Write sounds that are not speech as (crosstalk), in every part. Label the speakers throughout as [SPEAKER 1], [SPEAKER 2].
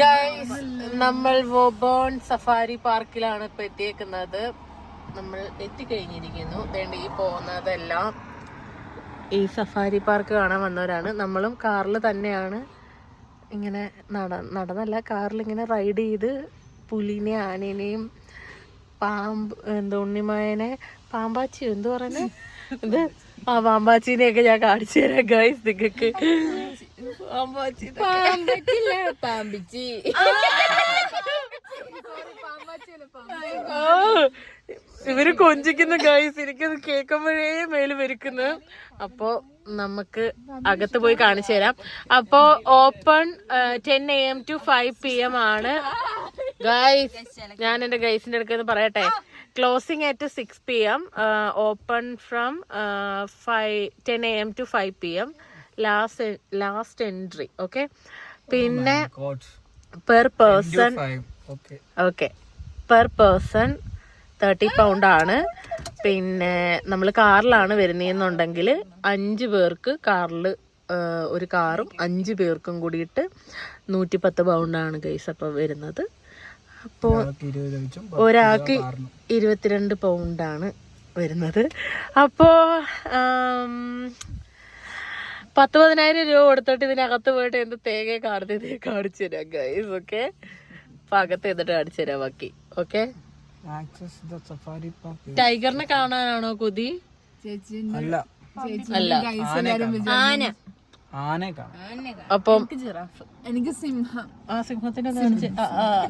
[SPEAKER 1] Guys നമ്മൾ വോബോൺ safari പാർക്കിലാണ് ഇപ്പൊ എത്തിയേക്കുന്നത്. നമ്മൾ എത്തിക്കഴിഞ്ഞിരിക്കുന്നു. വേണ്ട ഈ പോകുന്നതെല്ലാം ഈ സഫാരി പാർക്ക് കാണാൻ വന്നവരാണ്. നമ്മളും കാറിൽ തന്നെയാണ് ഇങ്ങനെ നട നടന്നല്ല കാറിൽ ഇങ്ങനെ റൈഡ് ചെയ്ത് പുലിനെ ആനേനെയും പാമ്പ് എന്തോ ഉണ്ണിമായനെ പാമ്പാച്ചി എന്തു പറയുന്നത് ഇത് ആ പാമ്പാച്ചീനെയൊക്കെ ഞാൻ കാണിച്ചു തരാം ഗൈസ് നിങ്ങൾക്ക്.
[SPEAKER 2] പാമ്പറ്റില്ല പാമ്പിച്ചി.
[SPEAKER 1] ഇവർ കൊഞ്ചിക്കുന്ന ഗൈസ് എനിക്കത് കേൾക്കുമ്പോഴേ മേൽ വരിക്കുന്നു. അപ്പോ നമുക്ക് അകത്ത് പോയി കാണിച്ചു തരാം. അപ്പോ open ten A M to five P M ആണ്. ഗൈസ് ഞാൻ എന്റെ ഗൈസിന്റെ അടുത്ത് പറയട്ടെ. Closing at six P M open from five ten A M to five P M last last entry okay പിന്നെ per
[SPEAKER 3] person
[SPEAKER 1] okay per person thirty pound ആണ്. പിന്നെ നമ്മൾ കാറിലാണ് വരുന്നതെന്നുണ്ടെങ്കിൽ അഞ്ച് പേർക്ക് കാറിൽ ഒരു കാറും അഞ്ച് പേർക്കും കൂടിയിട്ട് നൂറ്റി പത്ത് പൗണ്ടാണ് ഗൈസ് അപ്പോൾ വരുന്നത്. അപ്പോൾ ഒരാൾക്ക് ഇരുപത്തിരണ്ട് പൗണ്ടാണ് വരുന്നത്. അപ്പോൾ പത്ത് പതിനായിരം രൂപ കൊടുത്തിട്ട് ഇതിനകത്ത് പോയിട്ട് എന്ത് തേങ്ങ കാണുന്നത് കാണിച്ചു തരാം ഗൈസ് ഓക്കെ അപ്പൊ അകത്ത് എന്നിട്ട് കാണിച്ചു തരാം ബാക്കി okay
[SPEAKER 3] access the safari park
[SPEAKER 1] ടൈഗറിനെ കാണാനാണോ കൊതി?
[SPEAKER 3] അല്ല.
[SPEAKER 1] അല്ല.
[SPEAKER 2] ആന.
[SPEAKER 3] ആനയെ കാണാം
[SPEAKER 1] അപ്പം
[SPEAKER 2] എനിക്ക് സിംഹം.
[SPEAKER 1] ആ സിംഹത്തിന്റെ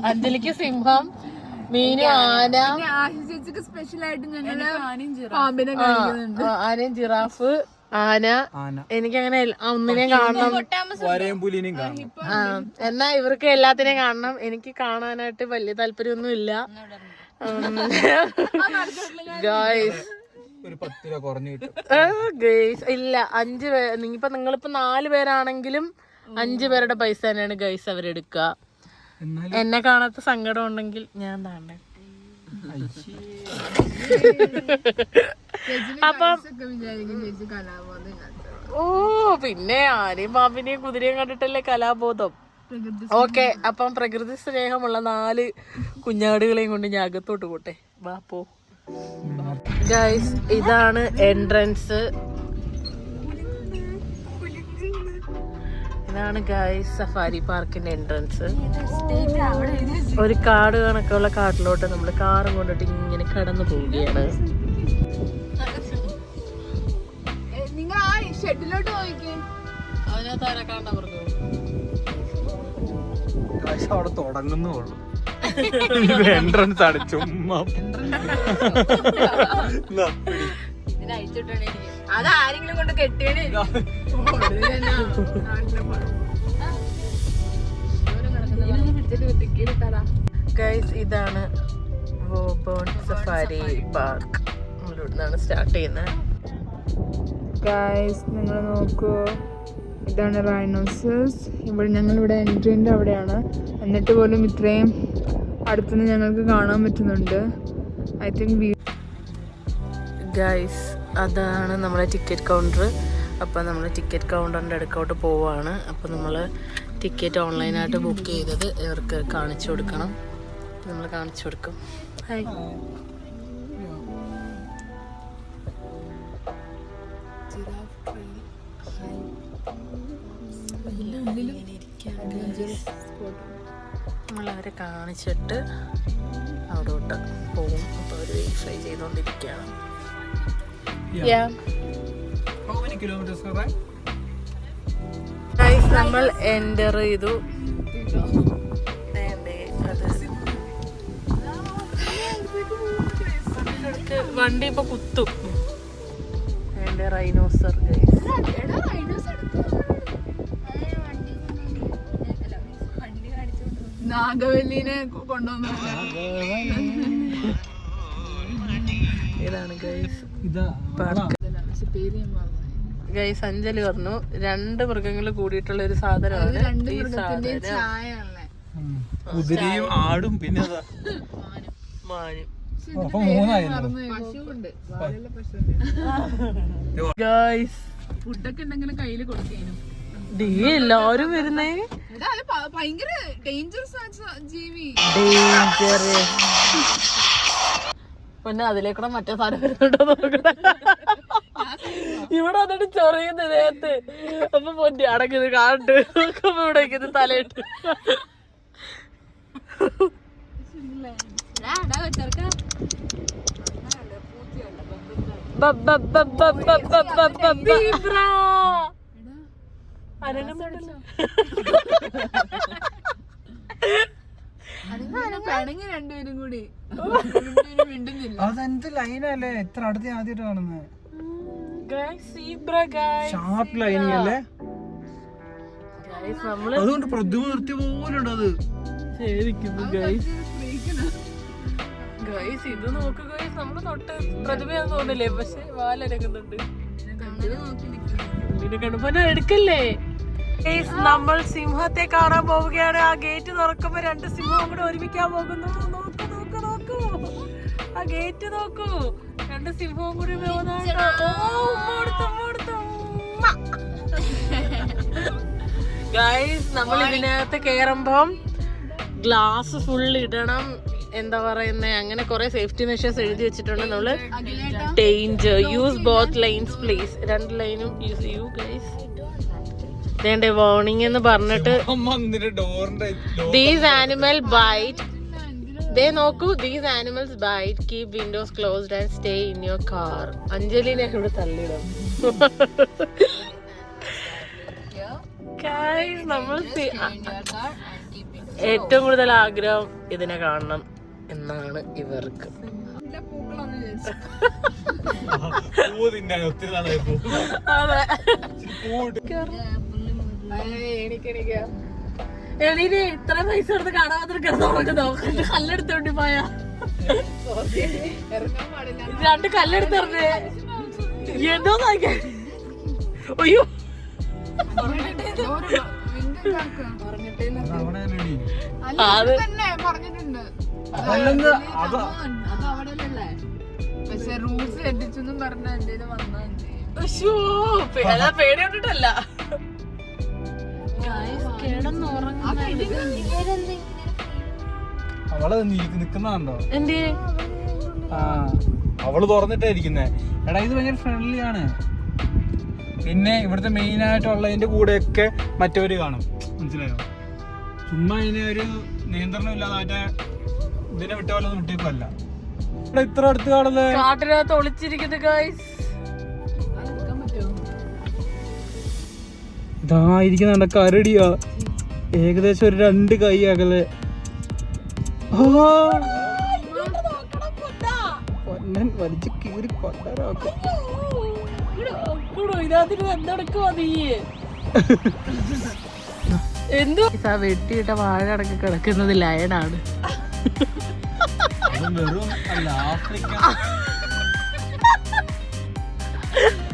[SPEAKER 1] അഞ്ജലിക്ക് സിംഹം മീന് ആന.
[SPEAKER 2] ആശി ചേച്ചിക്ക് സ്പെഷ്യൽ ആയിട്ട് ഞങ്ങൾ പാമ്പിനെ
[SPEAKER 1] ആനയും ജിറാഫ് ആന.
[SPEAKER 3] ആന.
[SPEAKER 1] എനിക്കങ്ങനെ ഒന്നിനെയും കാണണം.
[SPEAKER 3] വരയും പുലിനെയും
[SPEAKER 1] കാണണം. എന്നാ ഇവർക്ക് എല്ലാത്തിനെയും കാണണം. എനിക്ക് കാണാനായിട്ട് വലിയ താല്പര്യമൊന്നും ഇല്ല ഗായ്സ്
[SPEAKER 3] ഒരു പത്ത് രൂപ കുറഞ്ഞു കിട്ടും.
[SPEAKER 1] ഗൈസ് ഇല്ല. അഞ്ച് പേ നിങ്ങിപ്പോ നിങ്ങളിപ്പോ നാല് പേരാണെങ്കിലും അഞ്ചു പേരുടെ പൈസ തന്നെയാണ് ഗൈസ് അവരെടുക്കുക. എന്നെ കാണാത്ത സങ്കടം ഉണ്ടെങ്കിൽ ഞാൻ താണ്ടേ. (laughs) ഓ പിന്നെ ആരെയും പാമ്പിനെയും കുതിരയും കണ്ടിട്ടല്ലേ കലാബോധം. ഓക്കെ അപ്പം പ്രകൃതി സ്നേഹമുള്ള നാല് കുഞ്ഞാടുകളെയും കൊണ്ട് ഞാൻ അകത്തോട്ട് പോട്ടെ. ബാപ്പോ ഗൈസ് ഇതാണ് എൻട്രൻസ് ഇതാണ് ഗൈസ് സഫാരി പാർക്കിന്റെ എൻട്രൻസ് ഒരു കാട് കണക്കുള്ള കാട്ടിലോട്ട് നമ്മൾ കാറും കൊണ്ടിട്ട് ഇങ്ങനെ കടന്നു പോവുകയാണ്.
[SPEAKER 2] നിങ്ങൾ ആ ഷെഡിലോട്ട് പോയിക്കേ.
[SPEAKER 1] അതിനകത്ത് ആരാ കാണാൻ പറഞ്ഞു
[SPEAKER 3] അവിടെ തുടങ്ങുന്നേ ഉള്ളൂ. എൻട്രൻസ് ആണ് ചുമ്മാ. (laughs) (laughs) എന്നാ, അയച്ചിട്ടുണ്ടെങ്കിൽ
[SPEAKER 2] അത് ആരെങ്കിലും കൊണ്ട് കെട്ടിയണേ
[SPEAKER 1] ഗൈസ് ഇതാണ് വോബോൺ സഫാരി പാർക്ക് നമ്മളിവിടുന്നാണ് സ്റ്റാർട്ട് ചെയ്യുന്നത്.
[SPEAKER 2] ഗൈസ് നിങ്ങൾ നോക്കൂ. ഇതാണ് റൈനോസസ് ഇവിടെ ഞങ്ങൾ ഇവിടെ എൻട്രിന്റെ അവിടെയാണ്. എന്നിട്ട് പോലും ഇത്രയും അടുത്തുനിന്ന് ഞങ്ങൾക്ക് കാണാൻ പറ്റുന്നുണ്ട്. ഐ തിങ്ക്
[SPEAKER 1] ഗൈസ് അതാണ് നമ്മളെ ടിക്കറ്റ് കൗണ്ടർ അപ്പോൾ നമ്മൾ ടിക്കറ്റ് കൗണ്ടറിന്റെ അടുക്കോട്ട് പോവുകയാണ് അപ്പോൾ നമ്മൾ ടിക്കറ്റ് ഓൺലൈനായിട്ട് ബുക്ക് ചെയ്തത് ഇവർക്ക് കാണിച്ചു കൊടുക്കണം. നമ്മൾ കാണിച്ചു കൊടുക്കും. ഹായ് നമ്മളവരെ കാണിച്ചിട്ട് അവിടോട്ട് പോകും. അപ്പോൾ അവർ വെരിഫൈ ചെയ്തുകൊണ്ടിരിക്കുകയാണ് Yeah.
[SPEAKER 3] How many kilometers are that?
[SPEAKER 1] Guys, നമ്മൾ എന്റർ ചെയ്തു. വണ്ടി ഇപ്പൊ കുത്തും. എന്റെ റൈനോസർ
[SPEAKER 2] നാഗവല്ലിനെ കൊണ്ടുവന്നു
[SPEAKER 1] ഇതാണ് ഗൈസ്
[SPEAKER 3] ഇതാ.
[SPEAKER 1] ഗൈസ് അഞ്ജലി പറഞ്ഞു രണ്ട് മൃഗങ്ങൾ കൂടിയിട്ടുള്ള ഒരു സാധനമാണ്
[SPEAKER 3] കുതിരയും ആടും പിന്നെ
[SPEAKER 1] മാനും. ഗൈസ്. ഉണ്ടെങ്കിലും എല്ലാരും വരുന്നേ?
[SPEAKER 2] ഭയങ്കര ഡേഞ്ചറസ് ജീവി.
[SPEAKER 1] ഡേഞ്ചർ പിന്നെ അതിലേക്കൂടെ മറ്റേ സാധനം വരുന്നുണ്ടോ നോക്കട്ടെ. ഇവിടെ വന്നിട്ട് ചൊറിയുന്ന ദേഹത്ത് അപ്പൊ പൊന്നി അടക്കുന്നത് കാണ്ട്. നോക്കുമ്പോ ഇവിടെ തലയിട്ട്. ബ-
[SPEAKER 2] പിണങ്ങി രണ്ടുപേരും കൂടി. രണ്ടുപേരും മിണ്ടുന്നില്ല.
[SPEAKER 3] അതെന്ത് ലൈനല്ലേ? എത്ര അടുത്ത് ആദ്യമായിട്ട് കാണുന്നത്. ഷാർപ്പ് ലൈനിങ് അല്ലേ? അതുകൊണ്ട് പ്രതിമ നിർത്തിയ പോലുണ്ട് അത്.
[SPEAKER 1] ശരിക്കും ഗൈസ് ഗൈസ് ഇത് നോക്ക് ഗൈസ് നമ്മൾ തൊട്ട് പ്രതിമയാന്ന് തോന്നില്ലേ പക്ഷെ കണ്ടപ്പോ എടുക്കല്ലേ? നമ്മൾ സിംഹത്തെ കാണാൻ പോവുകയാണ്. ആ ഗേറ്റ് തുറക്കുമ്പോ രണ്ട് സിംഹം കൂടെ ഒരുമിക്കാൻ പോകുന്നു. നോക്കൂ നോക്കൂ നോക്കൂ ആ ഗേറ്റ് നോക്കൂ. രണ്ട് സിംഹവും കൂടി ഗൈസ് നമ്മൾ ഇതിനകത്ത് കേറുമ്പം ഗ്ലാസ് ഫുൾ ഇടണം. എന്താ പറയുന്നേ? അങ്ങനെ കുറെ സേഫ്റ്റി മെഷേഴ്സ് എഴുതി വെച്ചിട്ടുണ്ട്. നമ്മൾ danger use both lines please രണ്ട് ലൈനും യൂസ് ചെയ്യൂ ഗൈസ് വേണ്ട വാർണിംഗ് എന്ന് പറഞ്ഞിട്ട് ദീസ് ആനിമൽ ബൈറ്റ് ദേ നോക്കൂ these animals bite keep windows closed and stay in your car അഞ്ജലിനെ ഇവിടെ തള്ളിയിടും. Guys, നമ്മൾ ഏറ്റവും കൂടുതൽ ആഗ്രഹം ഇതിനെ കാണണം എന്നാണ് ഇവർക്ക്.
[SPEAKER 3] ഒത്തിരി നാളായി പോ.
[SPEAKER 1] എനിക്കെനിക്ക് പൈസ എടുത്ത് കാണാൻ കിടന്നു നോക്കണ്ട കല്ലെടുത്തോണ്ട് പോയ? രണ്ട് കല്ലെടുത്തെറിഞ്ഞ് എന്തോ അയ്യോ.
[SPEAKER 2] പക്ഷെ റൂൾസ് എഡിച്ചെന്നും പറഞ്ഞ എന്റെ വന്നു
[SPEAKER 1] പേടി കണ്ടിട്ടല്ല.
[SPEAKER 3] അവൾ നിക്കുന്നതാണ്ടോ
[SPEAKER 1] എന്തേ?
[SPEAKER 3] ആ അവൾ തുറന്നിട്ടാ ഇരിക്കുന്നേ. എടാ ഇത് ഭയങ്കര ഫ്രണ്ട്ലി ആണ്. പിന്നെ ഇവിടുത്തെ മെയിൻ ആയിട്ടുള്ളതിന്റെ കൂടെയൊക്കെ മറ്റവര് കാണും. മനസ്സിലായോ? ചുമ്മാ ഇതിനെ ഒരു നിയന്ത്രണം ഇല്ലാതെ മറ്റേ ഇതിനെ വിട്ട പോലെ ഒന്നും വിട്ടേക്കല്ല ഇവിടെ ഇത്ര അടുത്ത് കാണുന്നത്
[SPEAKER 1] കാട്ടിനകത്ത് ഒളിച്ചിരിക്കുന്നു ഗൈസ്
[SPEAKER 3] ഇതാ നല്ല കരടിയാ. ഏകദേശം ഒരു രണ്ട് കൈ അകലെ. പൊന്നൻ വലിച്ച് കീറി കൊണ്ടരാക്കും
[SPEAKER 1] എന്തോ വെട്ടിയിട്ട വാഴ അടക്കി കിടക്കുന്നത്
[SPEAKER 3] ലയണാണ് വെറും ആഫ്രിക്ക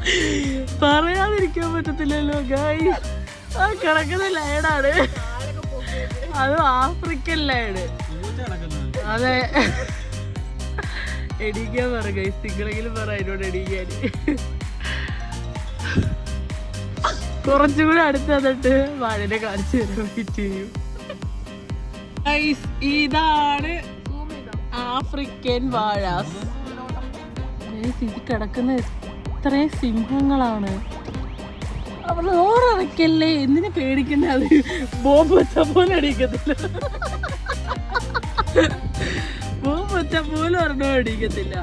[SPEAKER 3] (laughs)
[SPEAKER 1] പറയാതിരിക്കാൻ പറ്റത്തില്ലല്ലോ ഗായ് ആ കിടക്കുന്ന ലൈഡാണ് അത് ആഫ്രിക്കൻ
[SPEAKER 3] ലൈഡ്
[SPEAKER 1] അതെ. എണീക്കാൻ പറ ഗൈസ് നിങ്ങളെങ്കിലും പറ അതിനോട് എണീക്കാൻ. കുറച്ചും കൂടെ അടുത്ത് വന്നിട്ട് വാഴനെ കാണിച്ചു തരാൻ Guys, ഇതാണ് ആഫ്രിക്കൻ വാഴ. ഇത് കിടക്കുന്ന ഇത്രയും സിംഹങ്ങളാണ്. അവർ ഓറക്കല്ലേ എന്തിനു പേടിക്കണ്ട അത്? ബോംബ് വെച്ച പോലെ അടിക്കത്തില്ല. ബോംബ് വെച്ച പോലും ഒരെണ്ണം അടിക്കത്തില്ല.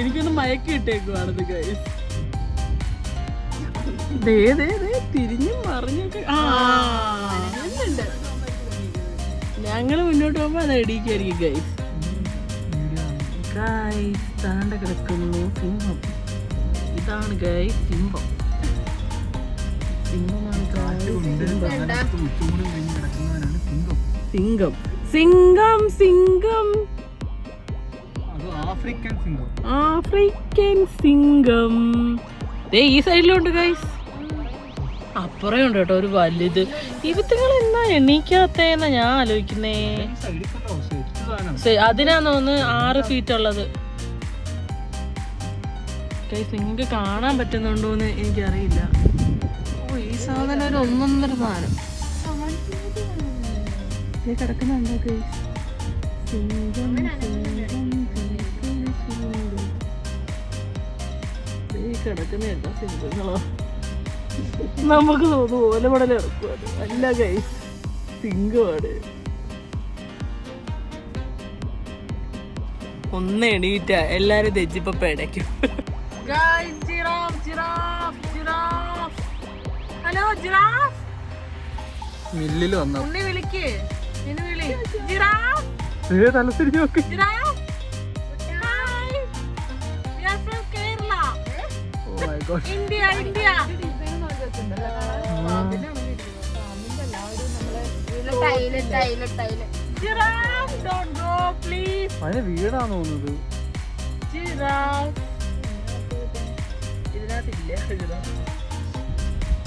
[SPEAKER 1] എനിക്കൊന്ന് മയക്കി ഇട്ടേക്കുവാണത് ഗൈസ് തിരിഞ്ഞും മറിഞ്ഞൊക്കെ ആ മുന്നോട്ട് പോകുമ്പോ അത് അടിക്കായിരിക്കും ഗൈസ് ഗൈസ് താണ്ട കിടക്കുന്നു. സിംഹം. ഇതാണ് ഗൈ സിംഹം.
[SPEAKER 3] കിടക്കുന്നവനാണ് സിംഗം
[SPEAKER 1] സിംഗം
[SPEAKER 3] ആഫ്രിക്കൻ സിംഗം
[SPEAKER 1] ആഫ്രിക്കൻ സിംഗം ദേ ഈ സൈഡിലുണ്ട് ഗൈസ്. അപ്പുറേ ഉണ്ട് കേട്ടോ ഒരു വലുത്. ഇവത്തുങ്ങൾ എന്നാ എണീക്കാത്തേന്നാ ഞാൻ ആലോചിക്കുന്നേ? അതിനാന്ന് തോന്നുന്നു ആറ് ഫീറ്റ് ഉള്ളത്. ഗൈസ് നിങ്ങൾക്ക് കാണാൻ പറ്റുന്നുണ്ടോ എന്ന് എനിക്കറിയില്ല. ഓ ഈ സാധനം ഒരു ഒന്നൊന്നര സാധനം
[SPEAKER 2] ഇത് കിടക്കുന്നുണ്ടോ guys? സിംഹം, സിംഹം, സിംഹം.
[SPEAKER 1] ഈ കിടക്കുന്ന സിംഹങ്ങളോ? നമുക്ക് തോന്നുന്നു ഓലമടൽ ഇറക്കുവാണ്. അല്ല ഗൈസ് സിംഗമാണ് ഒന്ന് എണീറ്റ. എല്ലാരും തെജിപ്പ പേടയ്ക്കും. ഹലോ ജിറാഫ്
[SPEAKER 3] മില്ലിൽ വന്ന?
[SPEAKER 1] ഉണ്ണി വിളിക്ക്. നിന്നെ വിളി. ജിറാഫ്
[SPEAKER 3] തലത്തിരിഞ്ഞ് നോക്ക്.
[SPEAKER 1] Giraffe hi we are from Kerala
[SPEAKER 3] oh my god
[SPEAKER 1] India India giraffe don't go please
[SPEAKER 3] അതിന് വീടാന്ന് തോന്നുന്നത്.
[SPEAKER 4] Giraffe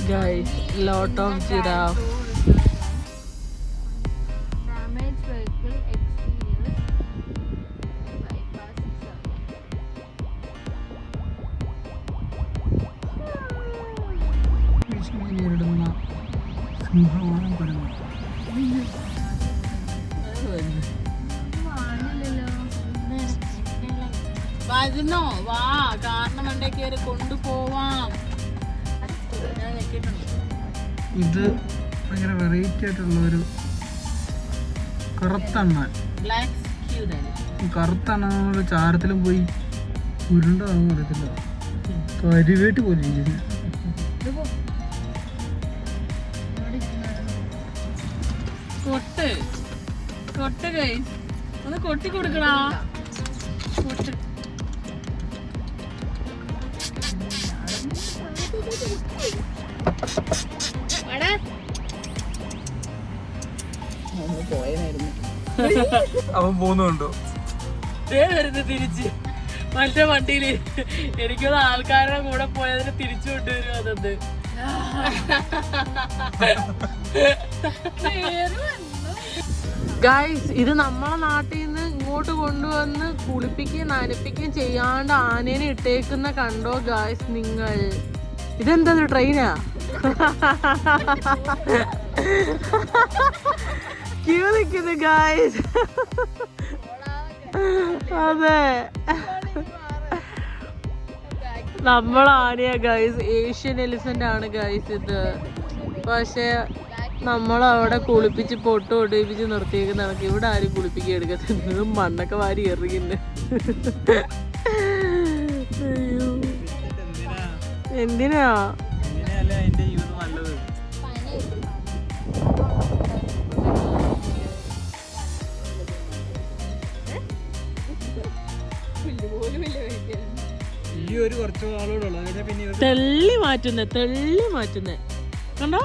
[SPEAKER 4] guys lot of
[SPEAKER 3] giraffe നേരിടുന്ന സിംഹമാണ് കുരങ്ങ്
[SPEAKER 1] വരുന്നോ? വാ കാരണം വണ്ടേ കയറി കൊണ്ടുപോവാം.
[SPEAKER 3] ഇത് ഭയങ്കര വെറൈറ്റി ആയിട്ടുള്ള ഒരു കറുത്തണ്ണാൻ. ഈ കറുത്തണ്ണ ചാരത്തിലും പോയി ഉരുണ്ടാവും അറിയത്തില്ല. കരിവേട്ട് പോലെ ഇരിക്കുന്നു.
[SPEAKER 1] കൊട്ട്. കൊട്ട് കൈ. ഒന്ന് കൊട്ടി കൊടുക്കടാ.
[SPEAKER 3] അവൻ പോകുന്നുണ്ടോ
[SPEAKER 1] വരുന്നു തിരിച്ച്. മറ്റേ വണ്ടിയിൽ. എനിക്കൊന്ന് ആൾക്കാരുടെ കൂടെ പോയതിന് തിരിച്ചു കൊണ്ടുവരും അതത് ഗൈസ് ഇത് നമ്മളെ നാട്ടിൽ നിന്ന് ഇങ്ങോട്ട് കൊണ്ടുവന്ന് കുളിപ്പിക്കുകയും നനപ്പിക്കുകയും ചെയ്യാണ്ട് ആനേനെ ഇട്ടേക്കുന്ന കണ്ടോ ഗായ്സ് നിങ്ങൾ? ഇതെന്താ ട്രെയിനാ (laughs) ക്യൂ ഗായ്സ് അതെ. നമ്മൾ ആനയാ ഗൈസ് ഏഷ്യൻ എലിഫന്റ് ആണ് ഗൈസ് ഇത്. പക്ഷെ നമ്മൾ അവിടെ കുളിപ്പിച്ച് പൊട്ട് ഒടിപ്പിച്ച് നിർത്തിയേക്ക് നടക്കും ഇവിടെ ആരും കുളിപ്പിക്കുക എടുക്കത്തില്ല. മണ്ണൊക്കെ വാരി എറിയുന്നു. എന്തിനാ?
[SPEAKER 3] ഈ ഒരു കുറച്ച് അതിനെ പിന്നെ
[SPEAKER 1] തെള്ളി മാറ്റുന്നേ തെള്ളി മാറ്റുന്നേ. കണ്ടോ?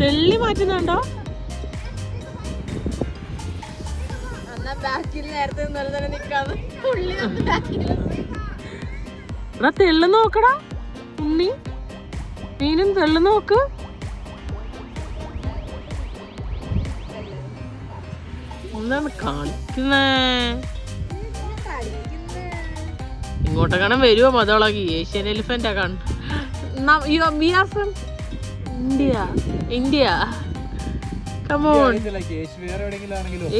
[SPEAKER 1] തെള്ളി മാറ്റുന്നുണ്ടോ എടാ തെള്ളു നോക്കടാ ഉണ്ണി. മീനും തെള്ളു നോക്ക്. ഒന്നാണ് കാണിക്കുന്നേ. ഇങ്ങോട്ടെങ്ങാനും വരുമോ മതോളാക്കി ഏഷ്യൻ എലിഫന്റാ കണ്ട്
[SPEAKER 3] India India come on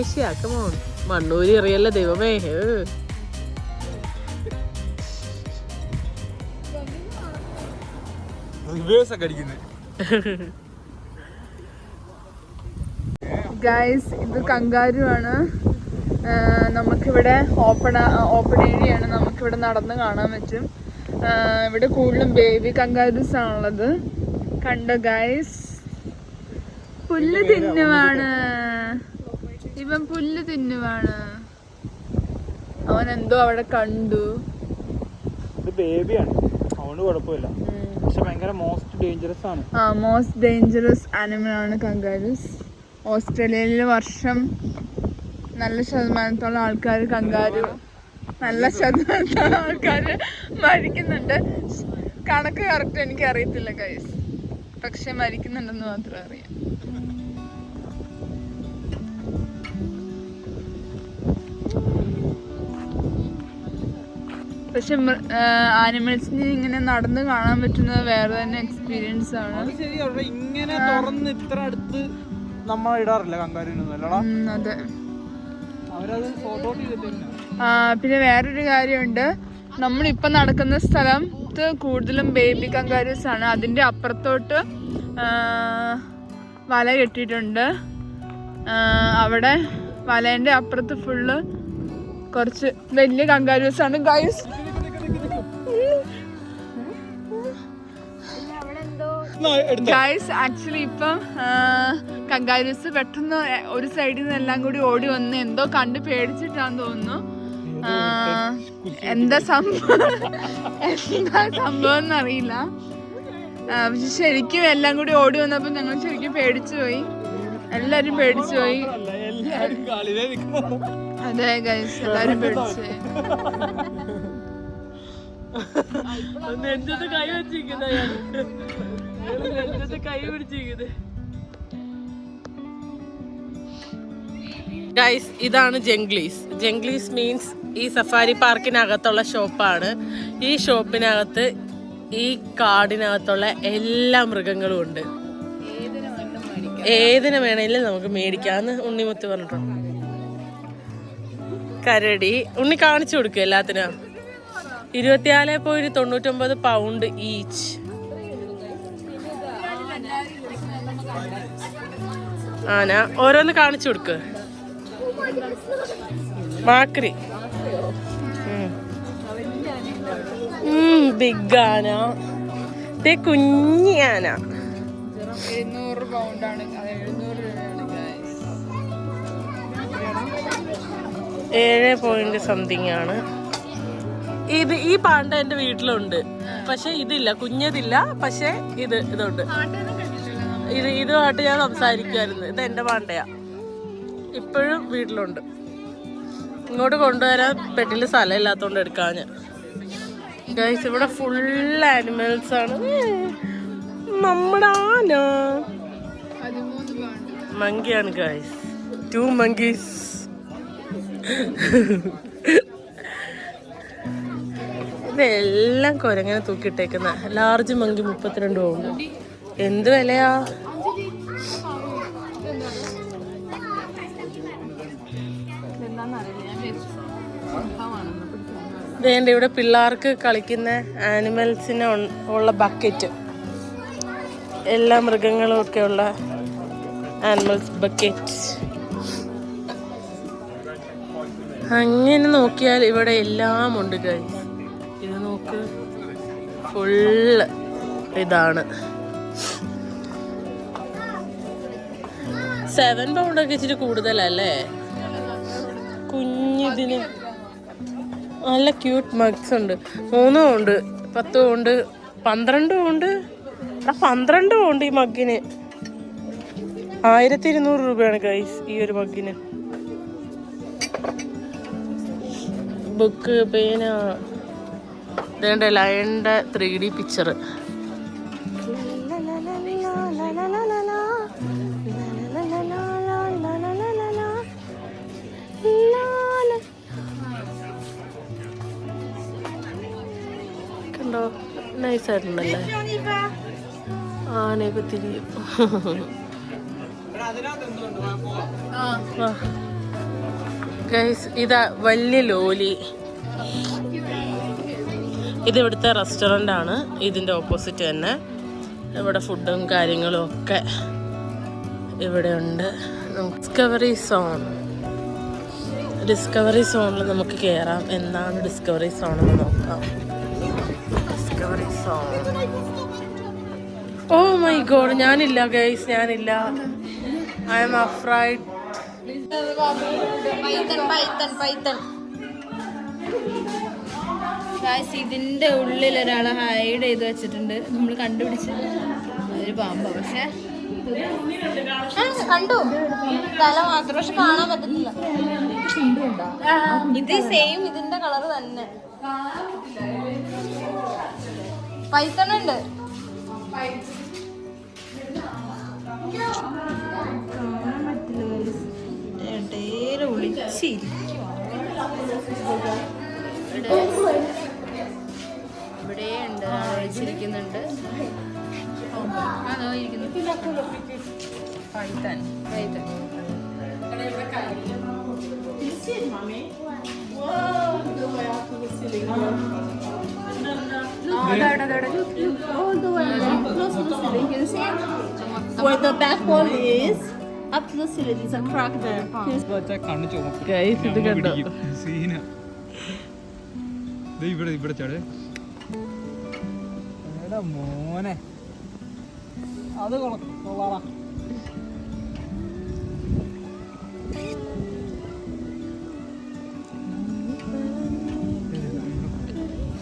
[SPEAKER 3] Asia
[SPEAKER 1] come on മണ്ണൂരി അറിയല്ല ദൈവമേ?
[SPEAKER 2] ഗൈസ് (laughs) ഇത് കങ്കാരു ആണ് നമുക്കിവിടെ ഓപ്പൺ ഓപ്പൺ ഏരിയ ആണ്. നമുക്കിവിടെ നടന്ന് കാണാൻ പറ്റും. ഇവിടെ കൂടുതലും ബേബി കങ്കാരൂസ് ആണുള്ളത്. കണ്ടോ ഗൈസ് പുല്ല് തിന്നുവാണ്. ഇവൻ പുല്ല് തിന്നുവാണ്. അവൻ എന്തോ അവിടെ കണ്ടു.
[SPEAKER 3] ഇത് ബേബിയാണ് അതുകൊണ്ട് കുഴപ്പമില്ല. പക്ഷെ ഭയങ്കര മോസ്റ്റ് ഡേഞ്ചറസ് ആണ്.
[SPEAKER 2] ആ മോസ്റ്റ് ഡേഞ്ചറസ് ആനിമൽ ആണ് കങ്കാരൂസ് ഓസ്ട്രേലിയയിൽ വർഷം നല്ല ശതമാനത്തോളം ആൾക്കാർ കങ്കാരു. നല്ല ശതമാനത്തോളം ആൾക്കാർ മരിക്കുന്നുണ്ട്. കണക്ക് കറക്റ്റ് എനിക്ക് അറിയത്തില്ല കൈസ് പക്ഷെ മരിക്കുന്നുണ്ടെന്ന് മാത്രം അറിയാം. പക്ഷെ ആനിമൽസിനെ ഇങ്ങനെ നടന്ന് കാണാൻ പറ്റുന്നത് വേറെ തന്നെ എക്സ്പീരിയൻസ് ആണ്.
[SPEAKER 3] ഇങ്ങനെ തുറന്ന് ഇത്ര അടുത്ത് നമ്മൾ ഇടാറില്ല
[SPEAKER 2] ഉം, അതെ. പിന്നെ വേറൊരു കാര്യമുണ്ട്. നമ്മളിപ്പോൾ നടക്കുന്ന സ്ഥലത്ത് കൂടുതലും ബേബി കങ്കാരൂസ് ആണ്. അതിന്റെ അപ്പുറത്തോട്ട് വല കെട്ടിയിട്ടുണ്ട്. അവിടെ വലേന്റെ അപ്പുറത്ത് ഫുള്ള് കുറച്ച് വലിയ കങ്കാരൂസ് ആണ്. ഗൈസ് ഗൈസ് ആക്ച്വലി ഇപ്പം കങ്കാരൂസ് പെട്ടെന്ന് ഒരു സൈഡിൽ നിന്ന് എല്ലാം കൂടി ഓടി വന്ന് എന്തോ കണ്ട് പേടിച്ചിട്ടാന്ന് തോന്നുന്നു. എന്താ സംഭവം? എന്താ സംഭവം എന്നറിയില്ല പക്ഷെ ശരിക്കും എല്ലാം കൂടി ഓടി വന്നപ്പോൾ ഞങ്ങൾ ശരിക്കും പേടിച്ചു പോയി. എല്ലാരും പേടിച്ചു പോയി. അതെ ഗൈസ് എല്ലാരും പേടിച്ചു പോയി.
[SPEAKER 1] നെഞ്ചത്ത് കൈ വെച്ചിരിക്കുന്ന? കൈ ഗൈസ് ഇതാണ് ജംഗ്ലീസ് ജംഗ്ലീസ് മീൻസ് ഈ സഫാരി പാർക്കിനകത്തുള്ള ഷോപ്പാണ് ഈ ഷോപ്പിനകത്ത് ഈ കാടിനകത്തുള്ള എല്ലാ മൃഗങ്ങളും ഉണ്ട് ഏതിനു വേണേലും നമുക്ക് മേടിക്കാന്ന് ഉണ്ണിമുത്ത് പറഞ്ഞിട്ടുണ്ട്. കരടി. ഉണ്ണി കാണിച്ചു കൊടുക്കുക എല്ലാത്തിനും. ഇരുപത്തിനാല് പോയിന്റ് തൊണ്ണൂറ്റൊമ്പത് പൗണ്ട് ഈച്ച് ആന ഓരോന്ന് കാണിച്ചു കൊടുക്ക്. മാക്രി. ബിഗ് ആന. ദേ കുഞ്ഞി ആന.
[SPEAKER 2] എഴുന്നൂറ് പൗണ്ടാണ് എഴുന്നൂറ്
[SPEAKER 1] ഏഴ് പോയിന്റ് സംതിങ് ആണ്. ഇത് ഈ പാണ്ട എന്റെ വീട്ടിലുണ്ട്. പക്ഷെ ഇതില്ല കുഞ്ഞതില്ല പക്ഷെ ഇത് ഇതുണ്ട്. ഇത് ഇതുമായിട്ട് ഞാൻ സംസാരിക്കുമായിരുന്നു ഇത് എന്റെ പാണ്ടയാ. ഇപ്പോഴും വീട്ടിലുണ്ട്. ഇങ്ങോട്ട് കൊണ്ടുവരാൻ പെട്ടിൽ സ്ഥലം ഇല്ലാത്തതുകൊണ്ട് എടുക്കാൻ ഞാൻ ഇവിടെ ഫുൾ ആനിമൽസ് ആണ്. നമ്മുടെ ആന. മങ്കിയാണ് ഗൈസ് ടു മങ്കീസ് ഇതെല്ലാം കുരങ്ങനെ തൂക്കിയിട്ടേക്കുന്ന. ലാർജ് മങ്കി മുപ്പത്തിരണ്ട് പോകുന്നു എന്ത് വിലയാ? വേണ്ട ഇവിടെ പിള്ളേർക്ക് കളിക്കുന്ന ആനിമൽസിന് ഉള്ള ബക്കറ്റ്. എല്ലാ മൃഗങ്ങളും ഒക്കെ ഉള്ള ആനിമൽസ് ബക്കറ്റ്. അങ്ങനെ നോക്കിയാൽ ഇവിടെ എല്ലാം ഉണ്ട് ഗൈസ് ഇത് നോക്ക്. ഫുള്ള് ഇതാണ്. സെവൻ പൗണ്ടൊക്കെ ഇച്ചിരി കൂടുതലല്ലേ? കുഞ്ഞിതിന് നല്ല ക്യൂട്ട് മഗ്സ് ഉണ്ട്. മൂന്ന് പൗണ്ട് പത്ത് പൗണ്ട് പന്ത്രണ്ട് പൗണ്ട് ആ പന്ത്രണ്ട് പൗണ്ട് ഈ മഗ്ഗിന് ആയിരത്തി ഇരുന്നൂറ് രൂപയാണ് ഗൈസ് ഈ ഒരു മഗ്ഗിന് ബുക്ക് പേന. ഇതേണ്ട ലയണിന്റെ ത്രീ ഡി പിക്ചർ നൈസായിട്ടുണ്ടല്ലേ ആനയൊക്കെ തിരിയും ഇതാ വലിയ ലോലി. ഇത് ഇവിടുത്തെ റെസ്റ്റോറന്റ് ആണ്. ഇതിന്റെ ഓപ്പോസിറ്റ് തന്നെ. ഇവിടെ ഫുഡും കാര്യങ്ങളും ഒക്കെ ഇവിടെ ഉണ്ട്. ഡിസ്കവറി സോൺ ഡിസ്കവറി സോണിൽ നമുക്ക് കയറാം എന്താണ് ഡിസ്കവറി സോൺ എന്ന് നോക്കാം. ഓ മൈ ഗോഡ് ഞാനില്ല ഗൈസ് ഞാനില്ല. I'm afraid
[SPEAKER 4] python python python. Guys ഇതിന്റെ ഉള്ളിൽ ഒരാളെ ഹൈഡ് ചെയ്ത് വെച്ചിട്ടുണ്ട്. നമ്മൾ കണ്ടുപിടിച്ച്. ഒരു പാമ്പ പക്ഷേ. കണ്ടു. തല മാത്രം പക്ഷെ കാണാൻ പറ്റുന്നില്ല ഇത് സെയിം ഇതിന്റെ കളർ തന്നെ. പൈത്തൺ ഉണ്ട്. കാണാൻ പറ്റില്ല ഇടയിൽ ഒളിച്ചിരിക്കും വെച്ചിരിക്കുന്നുണ്ട് അതോ ഇരിക്കുന്നു. Python python
[SPEAKER 5] Where the back wall is, up to the ceiling, there's a crack there.
[SPEAKER 1] Guys ഇത് കണ്ടോ
[SPEAKER 3] സീന ഇവിടെ ഇവിടെ ചാടേ മോനെ അത് കൊള്ളാം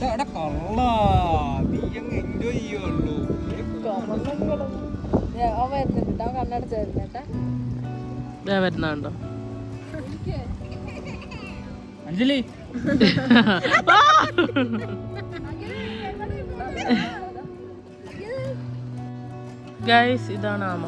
[SPEAKER 3] എടാ, കള്ള. നീ അങ്ങ് എൻജോയ് ചെയ്യുള്ളൂ
[SPEAKER 1] ഞാൻ വരുന്നുണ്ടോ.
[SPEAKER 3] അഞ്ജലി.
[SPEAKER 1] ഗൈസ് ഇതാണ് ആമ.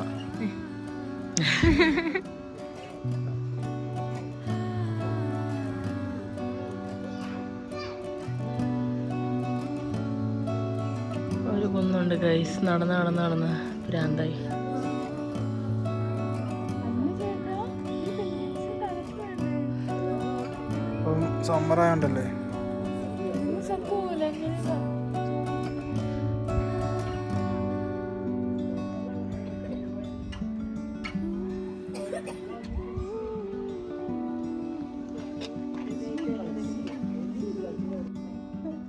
[SPEAKER 1] ഗൈസ് നടന്ന് നടന്ന് നടന്ന്. ഭ്രാന്തായി.
[SPEAKER 3] ഇപ്പം സമ്മർ ആയതുകൊണ്ടല്ലേ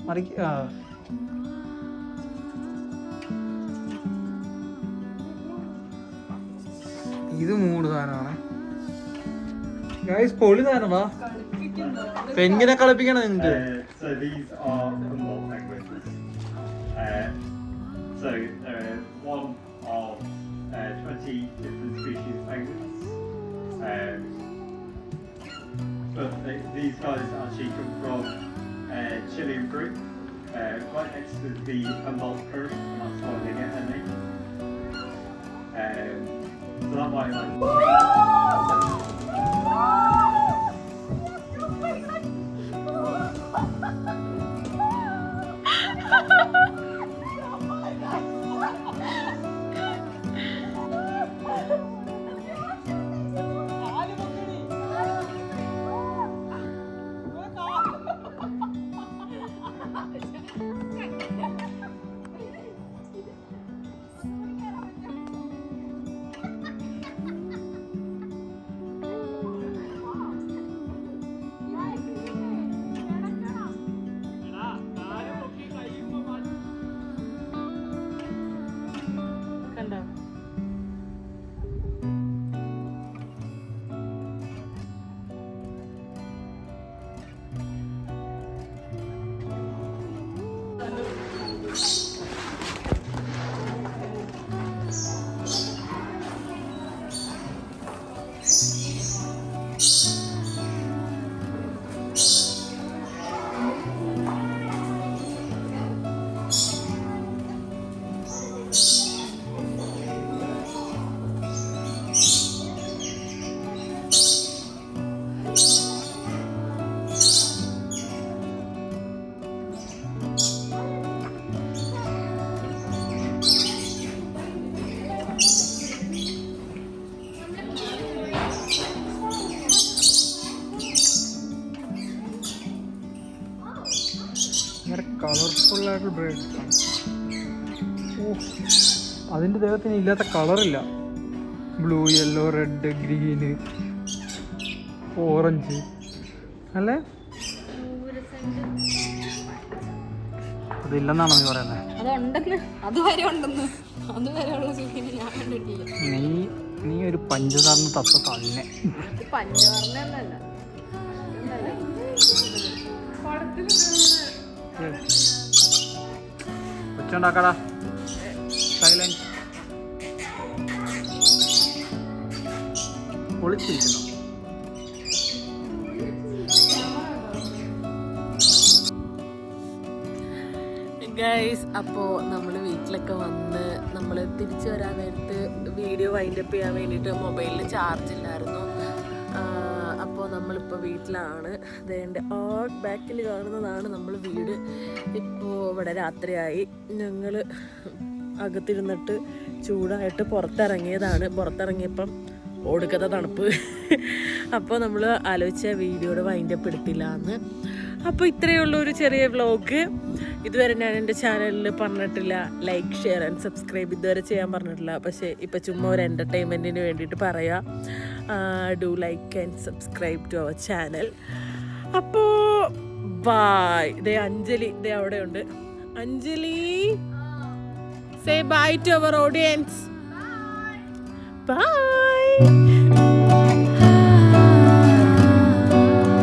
[SPEAKER 3] മറിക്ക ഇത് മൂട് സാധനമാണ് ഗൈസ് പൊളി സാധനമാ പെൻകിനെ കളിപ്പിക്കണം നിങ്ങക്ക്
[SPEAKER 6] Uh, so these are Humboldt penguins. Uh, so there are one of uh, 20 different species of penguins. Um, but they, these guys actually come from uh, Chilean group, uh, right next to the Humboldt curve, and that's why they get their name. Um,
[SPEAKER 1] 知
[SPEAKER 3] 不好意思 ഓ അതിന്റെ ദേഹത്തിന് ഇല്ലാത്ത കളറില്ല. Blue yellow red green orange. അല്ലേ? അതില്ലെന്നാണോ നീ പറയുന്നത് നീ നീ ഒരു പഞ്ചസാറിന് തത്ത തന്നെ. ഒച്ചുണ്ടാക്കടാ സൈലൻസ് ഒളിച്ചിരിക്കുന്നു
[SPEAKER 1] ഗൈസ് അപ്പോൾ നമ്മൾ വീട്ടിലൊക്കെ വന്ന് നമ്മൾ തിരിച്ചു വരാൻ നേരത്ത് വീഡിയോ വൈൻഡപ്പ് ചെയ്യാൻ വേണ്ടിയിട്ട് മൊബൈലിൽ ചാർജ് ഇല്ലായിരുന്നു. നമ്മളിപ്പോൾ വീട്ടിലാണ്. അതേന്റെ ആ ബാക്കിൽ കാണുന്നതാണ് നമ്മൾ വീട്. ഇപ്പോൾ ഇവിടെ രാത്രിയായി. ഞങ്ങൾ അകത്തിരുന്നിട്ട് ചൂടായിട്ട് പുറത്തിറങ്ങിയതാണ്. പുറത്തിറങ്ങിയപ്പം ഒടുക്കത്തെ തണുപ്പ്. അപ്പോൾ നമ്മൾ ആലോചിച്ച വീഡിയോയുടെ വൈൻഡപ്പ് എടുത്തില്ല എന്ന് അപ്പോൾ ഇത്രയേ ഉള്ളൂ ഒരു ചെറിയ വ്ലോഗ് ഇതുവരെ ഞാൻ എന്റെ ചാനലിൽ പറഞ്ഞിട്ടില്ല. ലൈക്ക് ഷെയർ ആൻഡ് സബ്സ്ക്രൈബ് ഇതുവരെ ചെയ്യാൻ പറഞ്ഞിട്ടില്ല. പക്ഷേ ഇപ്പോൾ ചുമ്മാ ഒരു എന്റർടൈൻമെന്റിന് വേണ്ടിയിട്ട് പറയാം. Do like and subscribe to our channel അപ്പോൾ ബായ് ദേ അഞ്ജലി ദേ അവിടെ ഉണ്ട്. Anjali say bye to our audience bye